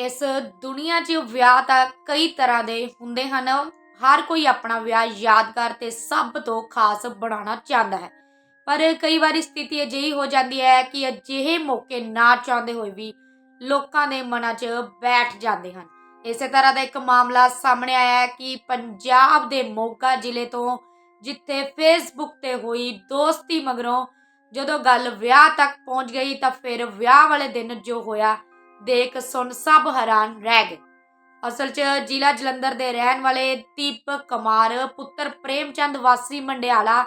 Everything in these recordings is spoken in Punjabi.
ਇਸ ਦੁਨੀਆ 'ਚ ਵਿਆਹ ਤਾਂ ਕਈ ਤਰ੍ਹਾਂ ਦੇ ਹੁੰਦੇ ਹਨ। ਹਰ ਕੋਈ ਆਪਣਾ ਵਿਆਹ ਯਾਦਗਾਰ ਤੇ ਸਭ ਤੋਂ ਖਾਸ ਬਣਾਉਣਾ ਚਾਹੁੰਦਾ ਹੈ। ਪਰ ਕਈ ਵਾਰੀ ਸਥਿਤੀ ਅਜਿਹੀ ਹੋ ਜਾਂਦੀ ਹੈ ਕਿ ਅਜਿਹੇ ਮੌਕੇ ਨਾ ਚਾਹੁੰਦੇ ਹੋਏ ਵੀ ਲੋਕਾਂ ਦੇ ਮਨਾਂ 'ਚ ਬੈਠ ਜਾਂਦੇ ਹਨ। ਇਸੇ ਤਰ੍ਹਾਂ ਦਾ ਇੱਕ ਮਾਮਲਾ ਸਾਹਮਣੇ ਆਇਆ ਹੈ ਕਿ ਪੰਜਾਬ ਦੇ ਮੋਗਾ ਜ਼ਿਲ੍ਹੇ ਤੋਂ ਜਿੱਥੇ ਫੇਸਬੁੱਕ ਤੇ ਹੋਈ ਦੋਸਤੀ ਮਗਰੋਂ ਜਦੋਂ ਗੱਲ ਵਿਆਹ ਤੱਕ ਪਹੁੰਚ ਗਈ ਤਾਂ ਫਿਰ ਵਿਆਹ ਵਾਲੇ ਦਿਨ ਜੋ ਹੋਇਆ ਦੇਖ ਸੁਣ ਸਭ ਹੈਰਾਨ ਰਹਿ ਗਏ। ਅਸਲ 'ਚ ਜ਼ਿਲ੍ਹਾ ਜਲੰਧਰ ਦੇ ਰਹਿਣ ਵਾਲੇ ਦੀਪਕ ਕੁਮਾਰ, ਪੁੱਤਰ ਪ੍ਰੇਮਚੰਦ, ਵਾਸੀ ਮੰਡਿਆਲਾ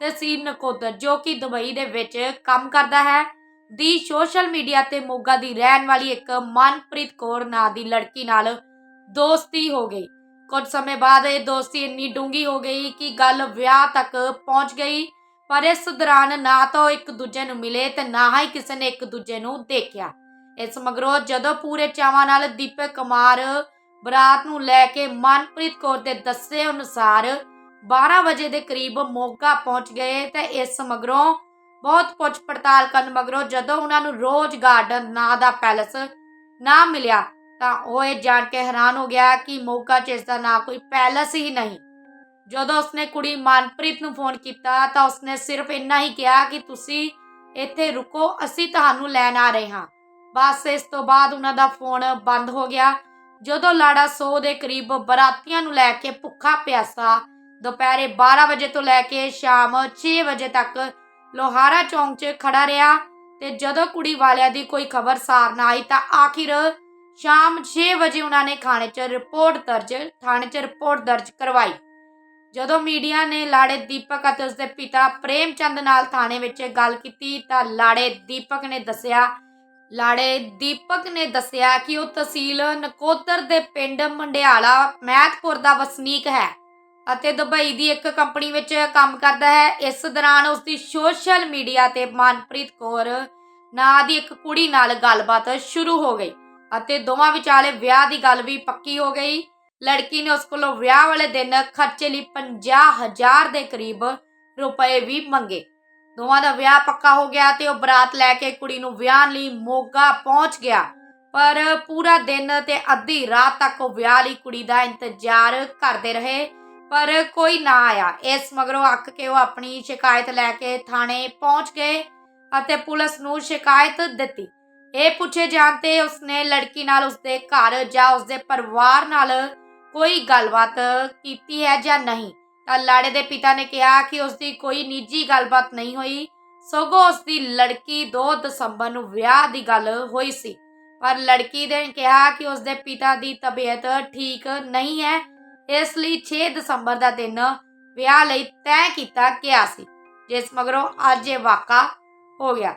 ਤਹਿਸੀਲ ਨਕੋਦਰ, ਜੋ ਕਿ ਦੁਬਈ ਦੇ ਵਿੱਚ ਕੰਮ ਕਰਦਾ ਹੈ, ਦੀ ਸੋਸ਼ਲ ਮੀਡੀਆ ਤੇ ਮੋਗਾ ਦੀ ਰਹਿਣ ਵਾਲੀ ਇੱਕ ਮਨਪ੍ਰੀਤ ਕੌਰ ਨਾਂ ਦੀ ਲੜਕੀ ਨਾਲ ਦੋਸਤੀ ਹੋ ਗਈ। ਕੁਝ ਸਮੇਂ ਬਾਅਦ ਇਹ ਦੋਸਤੀ ਇੰਨੀ ਡੂੰਗੀ ਹੋ ਗਈ ਕਿ ਗੱਲ ਵਿਆਹ ਤੱਕ ਪਹੁੰਚ ਗਈ, ਪਰ ਇਸ ਦੌਰਾਨ ਨਾ ਤਾਂ ਇੱਕ ਦੂਜੇ ਨੂੰ ਮਿਲੇ ਤੇ ਨਾ ਹੀ ਕਿਸੇ ਨੇ ਇੱਕ ਦੂਜੇ ਨੂੰ ਦੇਖਿਆ। ਇਸ ਮਗਰੋਂ ਜਦੋਂ ਪੂਰੇ ਚਾਵਾਂ ਨਾਲ ਦੀਪਕ ਕੁਮਾਰ ਬਰਾਤ ਨੂੰ ਲੈ ਕੇ ਮਨਪ੍ਰੀਤ ਕੌਰ ਦੇ ਦੱਸੇ ਅਨੁਸਾਰ 12 ਵਜੇ ਦੇ ਕਰੀਬ ਮੋਗਾ ਪਹੁੰਚ ਗਏ ਤੇ ਇਸ ਮਗਰੋਂ ਬਹੁਤ ਪੁੱਛ ਪੜਤਾਲ ਕਰਨ ਮਗਰੋਂ ਜਦੋਂ ਉਹਨਾਂ ਨੂੰ ਰੋਜ਼ ਗਾਰਡਨ ਨਾਂ ਦਾ ਪੈਲਸ ਨਾ ਮਿਲਿਆ ਤਾਂ ਉਹ ਇਹ ਜਾਣ ਕੇ ਹੈਰਾਨ ਹੋ ਗਿਆ ਕਿ ਮੋਗਾ 'ਚ ਇਸ ਦਾ ਨਾਂ ਕੋਈ ਪੈਲਸ ਹੀ ਨਹੀਂ। ਜਦੋਂ ਉਸਨੇ ਕੁੜੀ ਮਨਪ੍ਰੀਤ ਨੂੰ ਫੋਨ ਕੀਤਾ ਤਾਂ ਉਸਨੇ ਸਿਰਫ ਇੰਨਾ ਹੀ ਕਿਹਾ ਕਿ ਤੁਸੀਂ ਇੱਥੇ ਰੁਕੋ, ਅਸੀਂ ਤੁਹਾਨੂੰ ਲੈਣ ਆ ਰਹੇ ਹਾਂ। ਬਸ ਇਸ ਤੋਂ ਬਾਅਦ ਉਹਨਾਂ ਦਾ ਫੋਨ ਬੰਦ ਹੋ ਗਿਆ। ਜਦੋਂ ਲਾੜਾ 100 ਦੇ ਕਰੀਬ ਬਰਾਤੀਆਂ ਨੂੰ ਲੈ ਕੇ ਭੁੱਖਾ ਪਿਆਸਾ, ਦੁਪਹਿਰੇ 12 ਵਜੇ ਤੋਂ ਲੈ ਕੇ ਸ਼ਾਮ 6 ਵਜੇ ਤੱਕ ਲੋਹਾਰਾ ਚੌਂਕ 'ਚ ਖੜਾ ਰਿਹਾ ਤੇ ਜਦੋਂ ਕੁੜੀ ਵਾਲਿਆਂ ਦੀ ਕੋਈ ਖਬਰ ਸਾਰ ਨਾ ਆਈ ਤਾਂ ਆਖਿਰ ਸ਼ਾਮ 6 ਵਜੇ ਉਹਨਾਂ ਨੇ ਥਾਣੇ 'ਚ ਰਿਪੋਰਟ ਦਰਜ, ਥਾਣੇ 'ਚ ਰਿਪੋਰਟ ਦਰਜ ਕਰਵਾਈ। ਜਦੋਂ ਮੀਡੀਆ ਨੇ ਲਾੜੇ ਦੀਪਕ ਅਤੇ ਉਸਦੇ ਪਿਤਾ ਪ੍ਰੇਮ ਚੰਦ ਨਾਲ ਥਾਣੇ ਵਿੱਚ ਗੱਲ ਕੀਤੀ ਤਾਂ ਲਾੜੇ ਦੀਪਕ ਨੇ ਦੱਸਿਆ ਲਾੜੇ ਦੀਪਕ ਨੇ ਦੱਸਿਆ ਕਿ ਉਹ ਤਹਿਸੀਲ ਨਕੋਦਰ ਦੇ ਪਿੰਡ ਮੰਡਿਆਲਾ ਮਹਿਤਪੁਰ ਦਾ ਵਸਨੀਕ ਹੈ ਅਤੇ ਦੁਬਈ ਦੀ ਇੱਕ ਕੰਪਨੀ ਵਿੱਚ ਕੰਮ ਕਰਦਾ ਹੈ। ਇਸ ਦੌਰਾਨ ਉਸ ਦੀ ਸੋਸ਼ਲ ਮੀਡੀਆ ਤੇ ਮਨਪ੍ਰੀਤ ਕੌਰ ਨਾਂ ਦੀ ਇੱਕ ਕੁੜੀ ਨਾਲ ਗੱਲਬਾਤ ਸ਼ੁਰੂ ਹੋ ਗਈ ਅਤੇ ਦੋਵਾਂ ਵਿਚਾਲੇ ਵਿਆਹ ਦੀ ਗੱਲ ਵੀ ਪੱਕੀ ਹੋ ਗਈ। ਲੜਕੀ ਨੇ ਉਸ ਕੋਲੋਂ ਵਿਆਹ ਵਾਲੇ ਦਿਨ ਖਰਚੇ ਲਈ 50000 ਦੇ ਕਰੀਬ ਰੁਪਏ ਵੀ ਮੰਗੇ। ਦੋਵਾਂ ਦਾ ਵਿਆਹ ਪੱਕਾ ਹੋ ਗਿਆ ਤੇ ਉਹ ਬਰਾਤ ਲੈ ਕੇ ਕੁੜੀ ਨੂੰ ਵਿਆਹ ਲਈ ਮੋਗਾ ਪਹੁੰਚ ਗਿਆ। ਪਰ ਪੂਰਾ ਦਿਨ ਤੇ ਅੱਧੀ ਰਾਤ ਤੱਕ ਉਹ ਵਿਆਹ ਲਈ ਕੁੜੀ ਦਾ ਇੰਤਜ਼ਾਰ ਕਰਦੇ ਰਹੇ, ਪਰ ਕੋਈ ਨਾ ਆਇਆ। ਇਸ ਮਗਰੋਂ ਅੱਕ ਕੇ ਉਹ ਆਪਣੀ ਸ਼ਿਕਾਇਤ ਲੈ ਕੇ ਥਾਣੇ ਪਹੁੰਚ ਗਏ ਅਤੇ ਪੁਲਿਸ ਨੂੰ ਸ਼ਿਕਾਇਤ ਦਿੱਤੀ। ਇਹ ਪੁੱਛੇ ਜਾਣ ਤੇ ਉਸਨੇ ਲੜਕੀ ਨਾਲ ਉਸਦੇ ਘਰ ਜਾਂ ਉਸਦੇ ਪਰਿਵਾਰ ਨਾਲ ਕੋਈ ਗੱਲਬਾਤ ਕੀਤੀ ਹੈ ਜਾਂ ਨਹੀਂ। ਲਾੜੇ ਦੇ ਪਿਤਾ ਨੇ ਕਿਹਾ ਕਿ ਉਸਦੀ ਕੋਈ ਨਿੱਜੀ ਗੱਲਬਾਤ ਨਹੀਂ ਹੋਈ। ਸਗੋਂ ਉਸਦੀ ਲੜਕੀ 2 ਦਸੰਬਰ ਨੂੰ ਵਿਆਹ ਦੀ ਗੱਲ ਹੋਈ ਸੀ। ਪਰ ਲੜਕੀ ਨੇ ਕਿਹਾ ਕਿ ਉਸਦੇ ਪਿਤਾ ਦੀ ਤਬੀਅਤ ਠੀਕ ਨਹੀਂ ਹੈ। ਇਸ ਲਈ 6 ਦਸੰਬਰ ਦਾ ਦਿਨ ਵਿਆਹ ਲਈ ਤੈਅ ਕੀਤਾ ਗਿਆ ਸੀ, ਜਿਸ ਮਗਰੋਂ ਅੱਜ ਇਹ ਵਾਕਾ ਹੋ ਗਿਆ।